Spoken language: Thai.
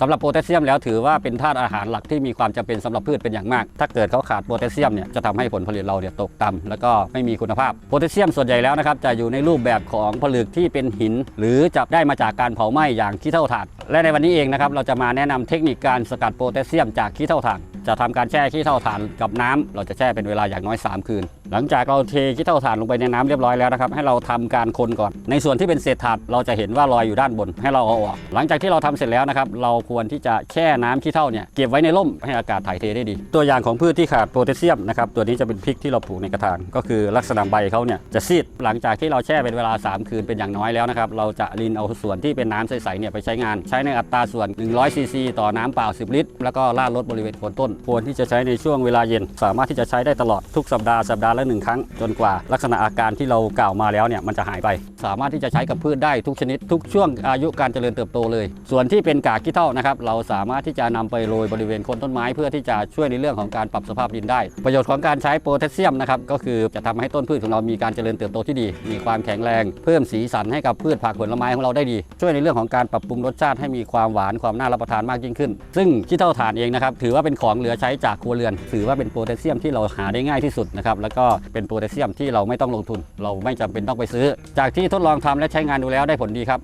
สำหรับโพแทสเซียมแล้วถือว่าเป็นธาตุอาหารหลักที่มีความจำเป็นสำหรับพืชเป็นอย่างมาก ถ้าเกิดเขาขาดโพแทสเซียมเนี่ยจะทำให้ผลผลิตเราเนี่ยตกต่ำแล้วก็ไม่มีคุณภาพโพแทสเซียมส่วนใหญ่แล้วนะครับจะอยู่ในรูปแบบของผลึกที่เป็นหิน หรือจะได้มาจากการเผาไหม้อย่างขี้เถ้าถ่านและในวันนี้เองนะครับเราจะมาแนะนำเทคนิคการสกัดโพแทสเซียมจากขี้เถ้าถ่าน จะทำการแช่ขี้เถ้าถ่านกับน้ำเราจะแช่เป็นเวลาอย่างน้อย 3 คืน หลังจากเราเทขี้เถ้าถ่านลงไปในน้ำเรียบร้อยแล้วนะครับให้เราทำการคนก่อน ในส่วนที่เป็นเศษถ่านเราจะเห็นว่าลอยอยู่ด้านบน ให้เราเอาออก หลังจากที่เราทำเสร็จแล้วนะครับเราควรที่จะแช่น้ำขี้เถ้าเนี่ยเก็บไว้ในร่มให้อากาศถ่ายเทได้ดี ตัวอย่างของพืชที่ขาดโพแทสเซียมนะครับตัวนี้จะเป็นพริกที่เราปลูกในกระถางก็คือลักษณะใบเขาเนี่ยจะซีดหลังจากที่เราแช่เป็นเวลา 3 คืนเป็นอย่างน้อยแล้วนะครับเราจะรินเอาส่วนที่เป็นน้ำใสๆเนี่ยไปใช้งาน ใช้ในอัตราส่วน100ซีซีต่อน้ำเปล่า 10 ลิตร แล้วก็ราดรถบริเวณโคนต้นควรที่จะใช้ในช่วงเวลาเย็น สามารถที่จะใช้ได้ตลอดทุกสัปดาห์สัปดาห์ละหนึ่งครั้งจนกว่าลักษณะอาการที่เรากล่าวมาแล้วเนี่ยมันจะหายไป สามารถที่จะใช้กับพืชได้ทุกชนิด ทุกช่วงอายุการเจริญเติบโตเลย ส่วนที่เป็นกากขี้เถ้านะครับเราสามารถที่จะนำไปโรยบริเวณคนต้นไม้ เพื่อที่จะช่วยในเรื่องของการปรับสภาพดินได้ ประโยชน์ของการใช้โพแทสเซียมนะครับก็คือจะทำให้ต้นพืชของเรามีการเจริญเติบโตที่ดี มีความแข็งแรง เพิ่มสีสันให้กับพืชผักผลไม้ของเราได้ดี ช่วยในเรื่องของการปรับปรุงรสชาติให้มีความหวานความน่ารับประทานมากยิ่งขึ้น ซึ่งขี้เถ้าถ่านเองนะครับถือว่าเป็นของเหลือใช้จากครัวเรือน ถือว่าเป็นโพแทสเซียมที่เราหาได้ง่ายที่สุดนะครับแล้วก็เป็นโพแทสเซียมที่เราไม่ต้องลงทุน เราไม่จำเป็นต้องไปซื้อ จากที่ทดลองทำและใช้งานดูแล้วได้ผลดีครับ